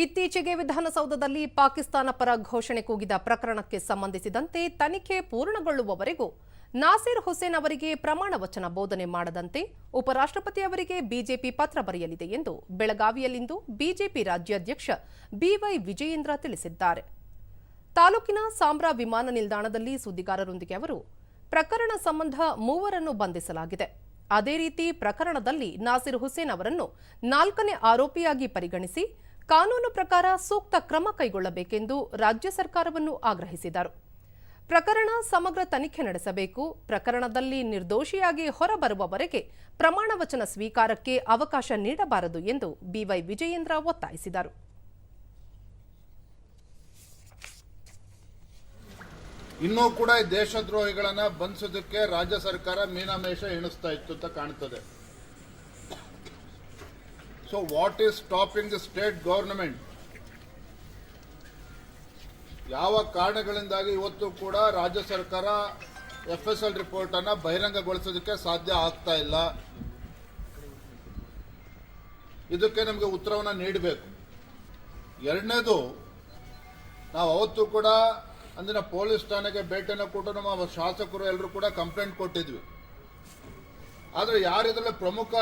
ಇತ್ತೀಚೆಗೆ ವಿಧಾನಸೌಧದಲ್ಲಿ ಪಾಕಿಸ್ತಾನ ಪರ ಘೋಷಣೆ ಕೂಗಿದ ಪ್ರಕರಣಕ್ಕೆ ಸಂಬಂಧಿಸಿದಂತೆ ತನಿಖೆ ಪೂರ್ಣಗೊಳ್ಳುವವರೆಗೂ ನಾಸಿರ್ ಹುಸೇನ್ ಅವರಿಗೆ ಪ್ರಮಾಣ ವಚನ ಬೋಧನೆ ಮಾಡದಂತೆ ಉಪರಾಷ್ಟ್ರಪತಿ ಅವರಿಗೆ ಬಿಜೆಪಿ ಪತ್ರ ಬರೆಯಲಿದೆ ಎಂದು ಬೆಳಗಾವಿಯಲ್ಲಿಂದು ಬಿಜೆಪಿ ರಾಜ್ಯಾಧ್ಯಕ್ಷ ಬಿವೈ ವಿಜಯೇಂದ್ರ ತಿಳಿಸಿದ್ದಾರೆ. ತಾಲೂಕಿನ ಸಾಂಬ್ರಾ ವಿಮಾನ ನಿಲ್ದಾಣದಲ್ಲಿ ಸುದ್ದಿಗಾರರೊಂದಿಗೆ ಅವರು, ಪ್ರಕರಣ ಸಂಬಂಧ ಮೂವರನ್ನು ಬಂಧಿಸಲಾಗಿದೆ. ಅದೇ ರೀತಿ ಪ್ರಕರಣದಲ್ಲಿ ನಾಸಿರ್ ಹುಸೇನ್ ಅವರನ್ನು ನಾಲ್ಕನೇ ಆರೋಪಿಯಾಗಿ ಪರಿಗಣಿಸಿ ಕಾನೂನು ಪ್ರಕಾರ ಸೂಕ್ತ ಕ್ರಮ ಕೈಗೊಳ್ಳಬೇಕೆಂದು ರಾಜ್ಯ ಸರ್ಕಾರವನ್ನು ಆಗ್ರಹಿಸಿದರು. ಪ್ರಕರಣ ಸಮಗ್ರ ತನಿಖೆ ನಡೆಸಬೇಕು. ಪ್ರಕರಣದಲ್ಲಿ ನಿರ್ದೋಷಿಯಾಗಿ ಹೊರಬರುವವರೆಗೆ ಪ್ರಮಾಣ ವಚನ ಸ್ವೀಕಾರಕ್ಕೆ ಅವಕಾಶ ನೀಡಬಾರದು ಎಂದು ಬಿವೈ ವಿಜಯೇಂದ್ರ ಒತ್ತಾಯಿಸಿದರು. ಇನ್ನೂ ಕೂಡ ದೇಶದ್ರೋಹಿಗಳನ್ನ ಬಂಧಿಸೋದಕ್ಕೆ ರಾಜ್ಯ ಸರ್ಕಾರ ಮೀನಾಮೇಷ ಎಣಿಸ್ತಾ ಇತ್ತು ಅಂತ ಕಾಣ್ತದೆ. So what is stopping the state government? ಯಾವ ಕಾರಣಗಳಿಂದಾಗಿ ಇವತ್ತು ಕೂಡ ರಾಜ್ಯ ಸರ್ಕಾರ ಎಫ್ ಎಸ್ ಎಲ್ ರಿಪೋರ್ಟ್ ಅನ್ನ ಬಹಿರಂಗಗೊಳಿಸೋದಕ್ಕೆ ಸಾಧ್ಯ ಆಗ್ತಾ ಇಲ್ಲ? ಇದಕ್ಕೆ ನಮಗೆ ಉತ್ತರವನ್ನು ನೀಡಬೇಕು. ಎರಡನೇದು, ನಾವು ಅವತ್ತು ಕೂಡ ಅಂದಿನ ಪೊಲೀಸ್ ಠಾಣೆಗೆ ಭೇಟಿಯನ್ನು ಕೊಟ್ಟು ನಮ್ಮ ಶಾಸಕರು ಎಲ್ಲರೂ ಕೂಡ ಕಂಪ್ಲೇಂಟ್ ಕೊಟ್ಟಿದ್ವಿ. ಆದರೆ ಯಾರಿದ್ರಲ್ಲಿ ಪ್ರಮುಖ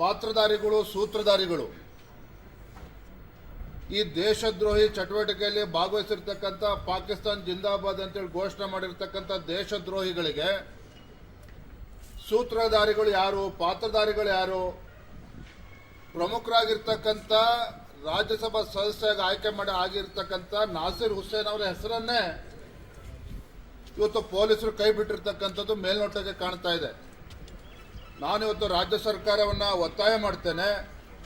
ಪಾತ್ರಧಾರಿಗಳು, ಸೂತ್ರಧಾರಿಗಳು. ಈ ದೇಶದ್ರೋಹಿ ಚಟುವಟಿಕೆಯಲ್ಲಿ ಭಾಗವಹಿಸಿರ್ತಕ್ಕಂಥ ಪಾಕಿಸ್ತಾನ್ ಜಿಂದಾಬಾದ್ ಅಂತೇಳಿ ಘೋಷಣೆ ಮಾಡಿರ್ತಕ್ಕಂಥ ದೇಶದ್ರೋಹಿಗಳಿಗೆ ಸೂತ್ರಧಾರಿಗಳು ಯಾರು, ಪಾತ್ರಧಾರಿಗಳು ಯಾರು? ಪ್ರಮುಖರಾಗಿರ್ತಕ್ಕಂಥ ರಾಜ್ಯಸಭಾ ಸದಸ್ಯರಾಗಿ ಆಯ್ಕೆ ಮಾಡಿ ಆಗಿರ್ತಕ್ಕಂಥ ನಾಸಿರ್ ಹುಸೇನ್ ಅವರ ಹೆಸರನ್ನೇ ಇವತ್ತು ಪೊಲೀಸರು ಕೈ ಬಿಟ್ಟಿರ್ತಕ್ಕಂಥದ್ದು ಮೇಲ್ನೋಟಕ್ಕೆ ಕಾಣ್ತಾ ಇದೆ. ನಾನು ಇವತ್ತು ರಾಜ್ಯ ಸರ್ಕಾರವನ್ನು ಒತ್ತಾಯ ಮಾಡ್ತೇನೆ.